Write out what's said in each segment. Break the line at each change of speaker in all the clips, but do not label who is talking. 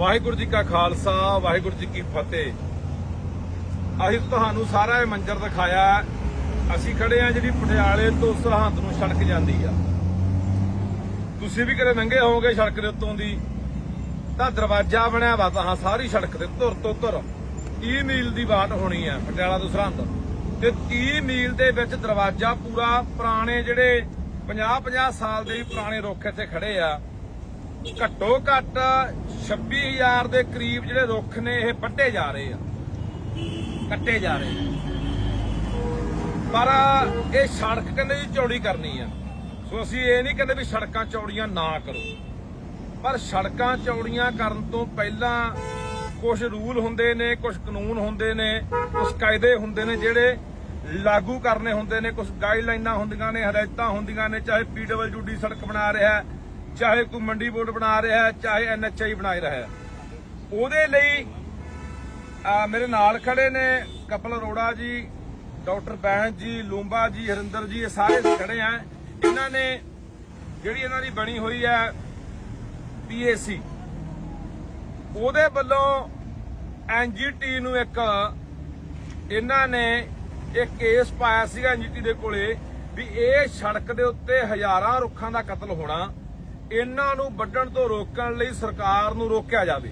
ਵਾਹਿਗੁਰੂ ਜੀ ਕਾ ਖਾਲਸਾ, ਵਾਹਿਗੁਰੂ ਜੀ ਕੀ ਫਤਿਹ। ਅਸੀਂ ਤੁਹਾਨੂੰ ਸਾਰਾ ਇਹ ਮੰਜ਼ਰ ਦਿਖਾਇਆ ਅਸੀਂ ਖੜੇ ਆ ਜਿਹੜੀ ਪਟਿਆਲੇ ਤੋਂ ਸਰਹੰਦ ਨੂੰ ਸੜਕ ਜਾਂਦੀ ਆ। ਤੁਸੀਂ ਵੀ ਕਦੇ ਲੰਘੇ ਹੋਵੋਗੇ ਸੜਕ ਦੇ ਉੱਤੋਂ ਦੀ। ਤਾਂ ਦਰਵਾਜ਼ਾ ਬਣਿਆ ਵਾ ਤਾਂ ਸਾਰੀ ਸੜਕ ਤੇ ਧੁਰ ਤੋਂ ਧੁਰ 30 ਮੀਲ ਦੀ ਬਾਟ ਹੋਣੀ ਆ ਪਟਿਆਲਾ ਤੋਂ ਸਰਹੰਦ। ਤੇ 30 ਮੀਲ ਦੇ ਵਿੱਚ ਦਰਵਾਜ਼ਾ ਪੂਰਾ ਪੁਰਾਣੇ ਜਿਹੜੇ 50 50 ਸਾਲ ਦੇ ਪੁਰਾਣੇ ਰੁੱਖ ਇੱਥੇ ਖੜੇ ਆ। ਘੱਟੋ ਘੱਟ 26000 ਦੇ ਕਰੀਬ ਜਿਹੜੇ ਰੁੱਖ ਨੇ ਇਹ ਵੱਢੇ ਜਾ ਰਹੇ ਆ। ਕੱਟੇ ਜਾ ਰਹੇ ਆ। ਪਰ ਇਹ ਸੜਕ ਕਹਿੰਦੇ ਜੀ ਚੌੜੀ ਕਰਨੀ ਆ। ਸੋ ਅਸੀਂ ਇਹ ਨਹੀਂ ਕਹਿੰਦੇ ਵੀ ਸੜਕਾਂ ਚੌੜੀਆਂ ਨਾ ਕਰੋ। ਪਰ ਸੜਕਾਂ ਚੌੜੀਆਂ ਕਰਨ ਤੋਂ ਪਹਿਲਾਂ ਕੁਝ ਰੂਲ ਹੁੰਦੇ ਨੇ ਕੁਝ ਕਾਨੂੰਨ ਹੁੰਦੇ ਨੇ ਕੁਝ ਕਾਇਦੇ ਹੁੰਦੇ ਨੇ ਜਿਹੜੇ ਲਾਗੂ ਕਰਨੇ ਹੁੰਦੇ ਨੇ ਕੁਝ ਗਾਈਡਲਾਈਨਾਂ ਹੁੰਦੀਆਂ ਨੇ, ਹਦਾਇਤਾਂ ਹੁੰਦੀਆਂ ਨੇ, ਚਾਹੇ ਪੀਡਬਲਯੂਡੀ ਸੜਕ ਬਣਾ ਰਿਹਾ ਹੈ ਚਾਹੇ ਕੋਈ ਮੰਡੀ ਬੋਰਡ ਬਣਾ ਰਿਹਾ ਹੈ, ਚਾਹੇ ਐਨਐਚਆਈ ਬਣਾਈ ਰਿਹਾ ਹੈ। ਉਹਦੇ ਲਈ ਮੇਰੇ ਨਾਲ ਖੜੇ ਨੇ ਕਪਲ ਅਰੋੜਾ ਜੀ, ਡਾਕਟਰ ਬੈਂਸ ਜੀ, ਲੂੰਬਾ ਜੀ, ਹਰਿੰਦਰ ਜੀ, ਇਹ ਸਾਰੇ ਖੜੇ ਆ। ਇਹਨਾਂ ਨੇ ਜਿਹੜੀ ਇਹਨਾਂ ਦੀ ਬਣੀ ਹੋਈ ਹੈ ਪੀਏਸੀ ਉਹਦੇ ਵੱਲੋਂ ਐਨਜੀਟੀ ਨੂੰ ਇੱਕ, ਇਹਨਾਂ ਨੇ ਇੱਕ ਕੇਸ ਪਾਇਆ ਸੀਗਾ ਐਨਜੀਟੀ ਦੇ ਕੋਲੇ ਵੀ ਇਹ ਸੜਕ ਦੇ ਉੱਤੇ ਹਜ਼ਾਰਾਂ ਰੁੱਖਾਂ ਦਾ ਕਤਲ ਹੋਣਾ। ਇਹਨਾਂ ਨੂੰ ਵੱਢਣ ਤੋਂ ਰੋਕਣ ਲਈ ਸਰਕਾਰ ਨੂੰ ਰੋਕਿਆ ਜਾਵੇ।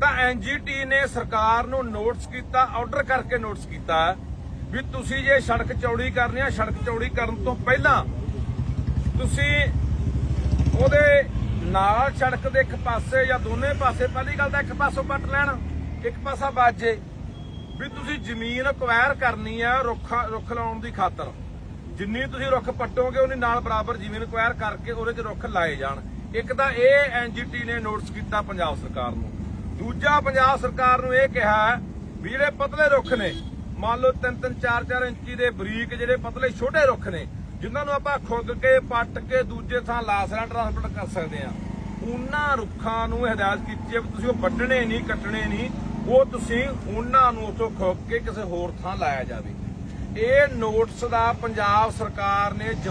ਤਾਂ ਐਨਜੀਟੀ ਨੇ ਸਰਕਾਰ ਨੂੰ ਨੋਟਿਸ ਕੀਤਾ ਆਰਡਰ ਕਰਕੇ ਨੋਟਿਸ ਕੀਤਾ ਵੀ ਤੁਸੀਂ ਜੇ ਸੜਕ ਚੌੜੀ ਕਰਨੀ ਆ ਸੜਕ ਚੌੜੀ ਕਰਨ ਤੋਂ ਪਹਿਲਾਂ ਤੁਸੀਂ ਉਹਦੇ ਨਾਲ ਸੜਕ ਦੇ ਇੱਕ ਪਾਸੇ ਜਾਂ ਦੋਨੇ ਪਾਸੇ, ਪਹਿਲੀ ਗੱਲ ਤਾਂ ਇੱਕ ਪਾਸੋਂ ਪੱਟ ਲੈਣ, ਇੱਕ ਪਾਸਾ ਬਾਜੇ ਵੀ ਤੁਸੀਂ ਜ਼ਮੀਨ ਅਕਵਾਇਰ ਕਰਨੀ ਆ ਰੁੱਖ ਰੁੱਖ ਲਾਉਣ ਦੀ ਖਾਤਰ। ਜਿੰਨੀ ਤੁਸੀਂ ਰੁੱਖ ਪੱਟੋਗੇ, ਉਹਨੀ ਨਾਲ ਬਰਾਬਰ ਜ਼ਮੀਨ ਅਕਵਾਇਰ ਕਰਕੇ ਉਹਦੇ 'ਚ ਰੁੱਖ ਲਾਏ ਜਾਣ। ਇੱਕ ਤਾਂ ਇਹ ਐਨਜੀਟੀ ਨੇ ਨੋਟਿਸ ਕੀਤਾ ਪੰਜਾਬ ਸਰਕਾਰ ਨੂੰ। ਦੂਜਾ ਪੰਜਾਬ ਸਰਕਾਰ ਨੂੰ ਇਹ ਕਿਹਾ ਵੀ ਜਿਹੜੇ ਪਤਲੇ ਰੁੱਖ ਨੇ, ਮੰਨ ਲਓ 3-3 4-4 ਇੰਚੀ ਦੇ ਬਰੀਕ ਜਿਹੜੇ ਪਤਲੇ ਛੋਟੇ ਰੁੱਖ ਨੇ, ਜਿਨ੍ਹਾਂ ਨੂੰ ਆਪਾਂ ਖੁੱਗ ਕੇ ਪੱਟ ਕੇ ਦੂਜੇ ਥਾਂ ਲਾ ਸਕਦੇ ਟ੍ਰਾਂਸਪੋਰਟ ਕਰ ਸਕਦੇ ਆ ਉਹਨਾਂ ਰੁੱਖਾਂ ਨੂੰ ਹਦਾਇਤ ਕੀਤੀ ਹੈ ਵੀ ਤੁਸੀਂ ਉਹ ਵੱਢਣੇ ਨਹੀਂ, ਕੱਟਣੇ ਨਹੀਂ, ਉਹ ਤੁਸੀਂ ਉਹਨਾਂ ਨੂੰ ਉਥੋਂ ਖੁੱਗ ਕੇ ਕਿਸੇ ਹੋਰ ਥਾਂ ਲਾਇਆ ਜਾਵੇ। ਇਹ ਨੋਟਿਸ ਦਾ ਪੰਜਾਬ ਸਰਕਾਰ ਨੇ